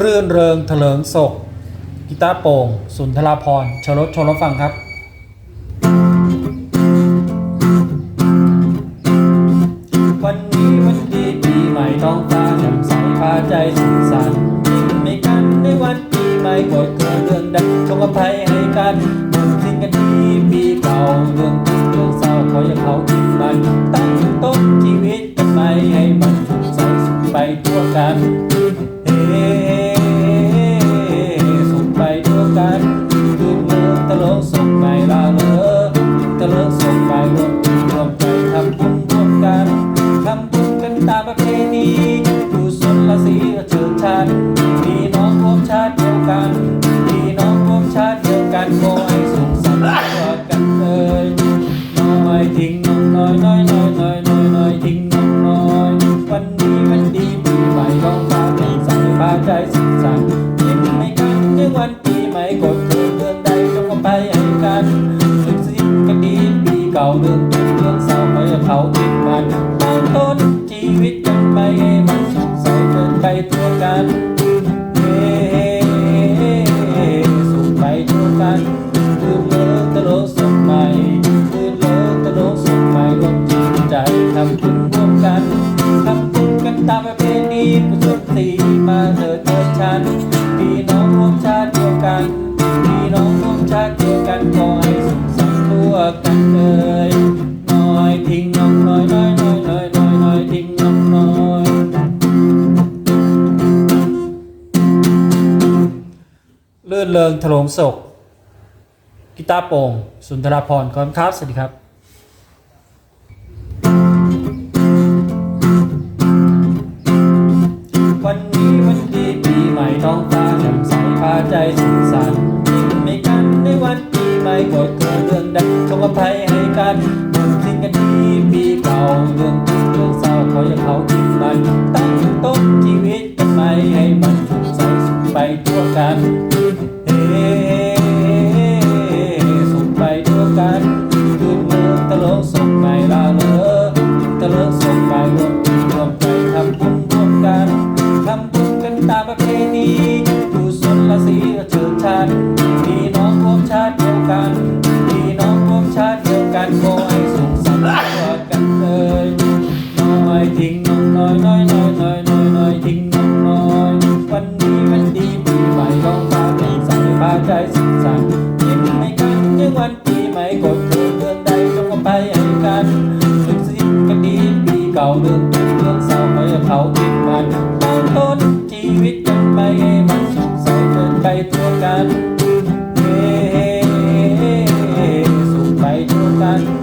เรื่อนเริงเถลิงศกกีตาร์โป่ง สุนทราพรชลดชลฟังครับวันนี้วันดีปีใหม่ท้องฟ้าแจ่มใสพาใจสุขสันต์ยิ้มให้กันในวันปีใหม่กดเกิดเรื่องใดจงอภัยให้กันบนทิ้งกันทีปีเก่าเรื่องทุกข์เรื่องเศร้าขออย่าเขาทิ้งมัน ตั้งต้นชีวิตกันใหม่ให้มันสุขใสสุขไปทั่วกัน สุขใหม่ลาเลอตะลงสุขใหม่รวมรวมใจทำบุญร่วมกันทำบุญกันตามประเพณีกุศลละสีเชิญชันพี่น้องร่วมชาติเดียวกันพี่น้องร่วมชาติเดียวกันขอให้สุขสันต์ทั่วกันเลยน้อยทิ้งน้อน้อยน้อยน้อยน้อยน้อยน้อยทิ้งน้องน้อยวันนี้วันดีปีใหม่ร้องฟ้าเป็นใสพาใจ เก่าเรื่องทุกข์เรื่องเศร้าขออย่าเขาทิ้งมันตั้งต้นชีวิตกันไปให้มันสุขใสเดินไปทั่วกันเฮ้สุขไปทั่วกันคืนเลิกตลกสุขใหม่คืนเลิกตลกสุขใหม่รวมจิตใจทำบุญร่วมกันทำบุญกันตามประเพณีกุศลสีมาเถิด นเริงถลงศกกีตาร์โป่ง สุนทราพรครับ สวัสดีครับวันนี้วันดีปีใหม่ท้องฟ้าแจ่มใสพาใจสุขสันต์ยิ้มให้กันในวันปีใหม่กดเกิดเรื่องใดจงอภัยให้กันบนทิ้งกัน ละสีเชิญชันพี่น้องร่วมชาติเดียวกันพี่น้องร่วมชาติเดียวกันขอให้สุขสันต์ทั่วกันเลยน้อยทิ้งน้องน้อยน้อยน้อยน้อยน้อยน้อยทิ้งน้องน้อยวันนี้วันดีปีใหม่ร้องฟ้าเป็นใสพาใจสุขสันต์ยิ้มให้กันในวันปีใหม่กดเธอเรื่องใดจงอภัยให้กันสึกสิ้นกันดีปีเก่าเรื่อง Bye.